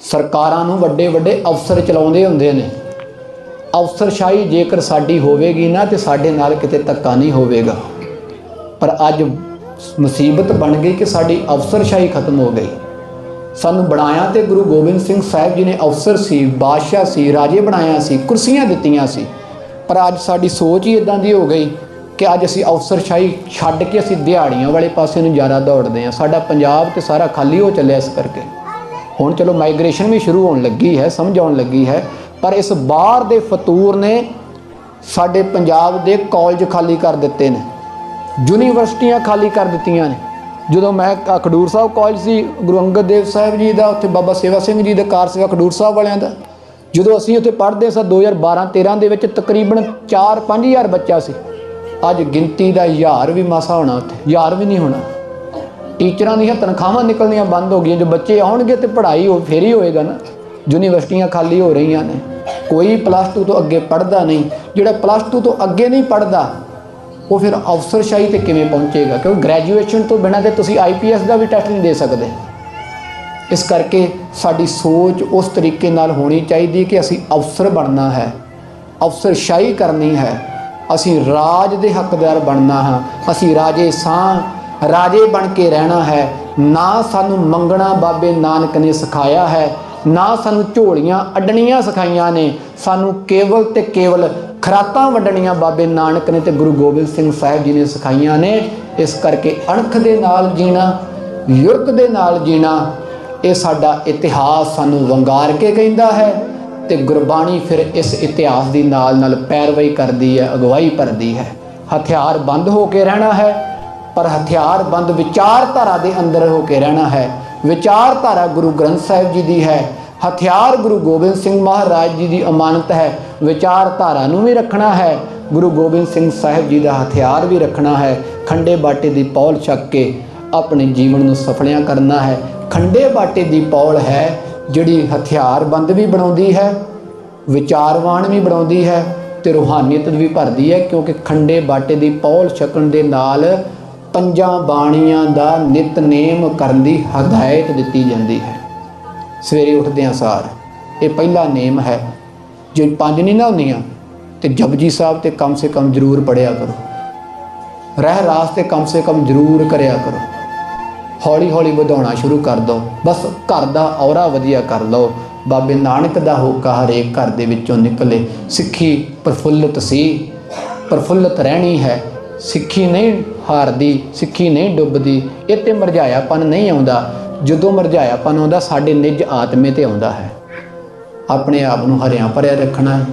ਸਰਕਾਰਾਂ ਨੂੰ ਵੱਡੇ ਵੱਡੇ ਅਫਸਰ ਚਲਾਉਂਦੇ ਹੁੰਦੇ ਨੇ। ਅਫਸਰਸ਼ਾਹੀ ਜੇਕਰ ਸਾਡੀ ਹੋਵੇਗੀ ਨਾ ਤੇ ਸਾਡੇ ਨਾਲ ਕਿਤੇ ਧੱਕਾ ਨਹੀਂ ਹੋਵੇਗਾ। ਪਰ ਅੱਜ ਮੁਸੀਬਤ ਬਣ ਗਈ ਕਿ ਸਾਡੀ ਅਫਸਰਸ਼ਾਹੀ ਖਤਮ ਹੋ ਗਈ। ਸਾਨੂੰ ਬਣਾਇਆ ਤੇ ਗੁਰੂ ਗੋਬਿੰਦ ਸਿੰਘ ਸਾਹਿਬ ਜੀ ਨੇ ਅਫਸਰ ਸੀ, ਬਾਦਸ਼ਾਹ ਸੀ, ਰਾਜੇ ਬਣਾਇਆ ਸੀ, ਕੁਰਸੀਆਂ ਦਿੱਤੀਆਂ ਸੀ। ਪਰ ਅੱਜ ਸਾਡੀ ਸੋਚ ਹੀ ਇਦਾਂ ਦੀ ਹੋ ਗਈ ਕਿ ਅੱਜ ਅਸੀਂ ਅਫਸਰਸ਼ਾਹੀ ਛੱਡ ਕੇ ਅਸੀਂ ਦਿਹਾੜੀਆਂ ਵਾਲੇ ਪਾਸੇ ਨੂੰ ਜ਼ਿਆਦਾ ਦੌੜਦੇ ਹਾਂ। ਸਾਡਾ ਪੰਜਾਬ ਤੇ ਸਾਰਾ ਖਾਲੀ ਹੋ ਚੱਲਿਆ ਇਸ ਕਰਕੇ। ਹੁਣ ਚਲੋ ਮਾਈਗ੍ਰੇਸ਼ਨ ਵੀ ਸ਼ੁਰੂ ਹੋਣ ਲੱਗੀ ਹੈ, ਸਮਝ ਆਉਣ ਲੱਗੀ ਹੈ, ਪਰ ਇਸ ਬਾਹਰ ਦੇ ਫਤੂਰ ਨੇ ਸਾਡੇ ਪੰਜਾਬ ਦੇ ਕਾਲਜ ਖਾਲੀ ਕਰ ਦਿੱਤੇ ਨੇ, ਯੂਨੀਵਰਸਿਟੀਆਂ ਖਾਲੀ ਕਰ ਦਿੱਤੀਆਂ ਨੇ। ਜਦੋਂ ਮੈਂ ਕ- ਖਡੂਰ ਸਾਹਿਬ ਕਾਲਜ ਸੀ, ਗੁਰੂ ਅੰਗਦ ਦੇਵ ਸਾਹਿਬ ਜੀ ਦਾ, ਉੱਥੇ ਬਾਬਾ ਸੇਵਾ ਸਿੰਘ ਜੀ ਦਾ ਕਾਰ ਸੇਵਾ ਖਡੂਰ ਸਾਹਿਬ ਵਾਲਿਆਂ ਦਾ। ਜਦੋਂ ਅਸੀਂ ਉੱਥੇ ਪੜ੍ਹਦੇ ਸਾਂ 2012 13 ਦੇ ਵਿੱਚ ਤਕਰੀਬਨ 4-5000 ਬੱਚਾ ਸੀ। ਅੱਜ ਗਿਣਤੀ ਦਾ ਹਜ਼ਾਰ ਵੀ ਮਾਸਾ ਹੋਣਾ ਉੱਥੇ, ਹਜ਼ਾਰ ਵੀ ਨਹੀਂ ਹੋਣਾ। ਟੀਚਰਾਂ ਦੀਆਂ ਤਨਖਾਹਾਂ ਨਿਕਲਣੀਆਂ ਬੰਦ ਹੋ ਗਈਆਂ, ਜੋ ਬੱਚੇ ਆਉਣਗੇ ਤੇ ਪੜ੍ਹਾਈ ਹੋ ਫੇਰ ਹੀ ਹੋਏਗਾ ਨਾ। ਯੂਨੀਵਰਸਿਟੀਆਂ ਖਾਲੀ ਹੋ ਰਹੀਆਂ ਨੇ। ਕੋਈ ਪਲੱਸ 2 ਤੋਂ ਅੱਗੇ ਪੜ੍ਹਦਾ ਨਹੀਂ। ਜਿਹੜਾ ਪਲੱਸ 2 ਤੋਂ ਅੱਗੇ ਨਹੀਂ ਪੜ੍ਹਦਾ, ਉਹ ਫਿਰ ਅਫਸਰਸ਼ਾਹੀ ਤੇ ਕਿਵੇਂ ਪਹੁੰਚੇਗਾ? ਕਿਉਂਕਿ ਗ੍ਰੈਜੂਏਸ਼ਨ ਤੋਂ ਬਿਨਾਂ ਤੇ ਤੁਸੀਂ ਆਈਪੀਐਸ ਦਾ ਵੀ ਟੈਸਟ ਨਹੀਂ ਦੇ ਸਕਦੇ। ਇਸ ਕਰਕੇ ਸਾਡੀ ਸੋਚ ਉਸ ਤਰੀਕੇ ਨਾਲ ਹੋਣੀ ਚਾਹੀਦੀ ਕਿ ਅਸੀਂ ਅਫਸਰ ਬਣਨਾ ਹੈ। ਅਫਸਰਸ਼ਾਹੀ ਕਰਨੀ ਹੈ। ਅਸੀਂ ਰਾਜ ਦੇ ਹੱਕਦਾਰ ਬਣਨਾ ਹਾਂ। ਅਸੀਂ ਰਾਜੇ ਸਾਂ ਰਾਜੇ ਬਣ ਕੇ ਰਹਿਣਾ ਹੈ। ਨਾ ਸਾਨੂੰ ਮੰਗਣਾ ਬਾਬੇ ਨਾਨਕ ਨੇ ਸਿਖਾਇਆ ਹੈ। ਨਾ ਸਾਨੂੰ ਝੋਲੀਆਂ ਅੱਡਣੀਆਂ ਸਿਖਾਈਆਂ ਨੇ। ਸਾਨੂੰ ਕੇਵਲ ਤੇ ਕੇਵਲ ਖਰਾਤਾਂ ਵੰਡਣੀਆਂ ਬਾਬੇ ਨਾਨਕ ਨੇ ਤੇ ਗੁਰੂ ਗੋਬਿੰਦ ਸਿੰਘ ਸਾਹਿਬ ਜੀ ਨੇ ਸਿਖਾਈਆਂ ਨੇ। ਇਸ ਕਰਕੇ ਅਣਖ ਦੇ ਨਾਲ ਜੀਣਾ, ਯੁਰਕ ਦੇ ਨਾਲ ਜੀਣਾ, ਇਹ ਸਾਡਾ ਇਤਿਹਾਸ ਸਾਨੂੰ ਵੰਗਾਰ ਕੇ ਕਹਿੰਦਾ ਹੈ ਤੇ ਗੁਰਬਾਣੀ ਫਿਰ ਇਸ ਇਤਿਹਾਸ ਦੀ ਨਾਲ ਨਾਲ ਪੈਰਵਾਈ ਕਰਦੀ ਹੈ, ਅਗਵਾਈ ਭਰਦੀ ਹੈ। ਹਥਿਆਰ ਬੰਦ ਹੋ ਕੇ ਰਹਿਣਾ ਹੈ। ਪਰ ਹਥਿਆਰਬੰਦ ਵਿਚਾਰਧਾਰਾ ਦੇ ਅੰਦਰ ਹੋ ਕੇ ਰਹਿਣਾ ਹੈ। ਵਿਚਾਰਧਾਰਾ ਗੁਰੂ ਗ੍ਰੰਥ ਸਾਹਿਬ ਜੀ ਦੀ ਹੈ। ਹਥਿਆਰ ਗੁਰੂ ਗੋਬਿੰਦ ਸਿੰਘ ਮਹਾਰਾਜ ਜੀ ਦੀ ਅਮਾਨਤ ਹੈ। ਵਿਚਾਰਧਾਰਾ ਨੂੰ ਵੀ ਰੱਖਣਾ ਹੈ। ਗੁਰੂ ਗੋਬਿੰਦ ਸਿੰਘ ਸਾਹਿਬ ਜੀ ਦਾ ਹਥਿਆਰ ਵੀ ਰੱਖਣਾ ਹੈ। ਖੰਡੇ ਬਾਟੇ ਦੀ ਪੌਲ ਛੱਕ ਕੇ ਆਪਣੇ ਜੀਵਨ ਨੂੰ ਸਫਲਿਆਂ ਕਰਨਾ ਹੈ। ਖੰਡੇ ਬਾਟੇ ਦੀ ਪੌਲ ਹੈ ਜਿਹੜੀ ਹਥਿਆਰਬੰਦ ਵੀ ਬਣਾਉਂਦੀ ਹੈ, ਵਿਚਾਰਵਾਨ ਵੀ ਬਣਾਉਂਦੀ ਹੈ ਤੇ ਰੂਹਾਨੀਅਤ ਵੀ ਭਰਦੀ ਹੈ ਕਿਉਂਕਿ ਖੰਡੇ ਬਾਟੇ ਦੀ ਪੌਲ ਛਕਣ ਦੇ ਨਾਲ ਪੰਜਾਂ ਬਾਣੀਆਂ ਦਾ ਨਿਤਨੇਮ ਕਰਨ ਦੀ ਹਦਾਇਤ ਦਿੱਤੀ ਜਾਂਦੀ ਹੈ। ਸਵੇਰੇ ਉੱਠਦਿਆਂ ਸਾਰ, ਇਹ ਪਹਿਲਾ ਨੇਮ ਹੈ, ਜੇ ਪੰਜ ਨਹੀਂ ਨਾ ਹੁੰਦੀਆਂ, ਤੇ ਜਪਜੀ ਸਾਹਿਬ ਤੇ ਕਮ ਸੇ ਕਮ ਜ਼ਰੂਰ ਪੜਿਆ ਕਰੋ। ਰਹਿ ਰਾਸ ਤੇ ਕਮ ਸੇ ਕਮ ਜ਼ਰੂਰ ਕਰਿਆ ਕਰੋ। ਹੌਲੀ ਹੌਲੀ ਵਧਾਉਣਾ ਸ਼ੁਰੂ ਕਰ ਦਿਓ ਬਸ ਘਰ ਦਾ ਔਰਾ ਵਧੀਆ ਕਰ ਲਓ। ਬਾਬੇ ਨਾਨਕ ਦਾ ਹੋਕਾ ਹਰੇਕ ਘਰ ਦੇ ਵਿੱਚੋਂ ਨਿਕਲੇ। ਸਿੱਖੀ ਪ੍ਰਫੁੱਲਤ ਸੀ। ਪ੍ਰਫੁੱਲਤ ਰਹਿਣੀ ਹੈ। ਸਿੱਖੀ ਨਹੀਂ ਹਾਰਦੀ, ਸਿੱਖੀ ਨਹੀਂ ਡੁੱਬਦੀ ਇਹ ਤੇ ਮਰਝਾਇਆਪਨ ਨਹੀਂ ਆਉਂਦਾ। ਜਦੋਂ ਮਰਝਾਇਆਪਨ ਆਉਂਦਾ, ਸਾਡੇ ਨਿੱਜ ਆਤਮੇ ਤੇ ਆਉਂਦਾ ਹੈ। ਆਪਣੇ ਆਪ ਨੂੰ ਹਰਿਆ ਭਰਿਆ ਰੱਖਣਾ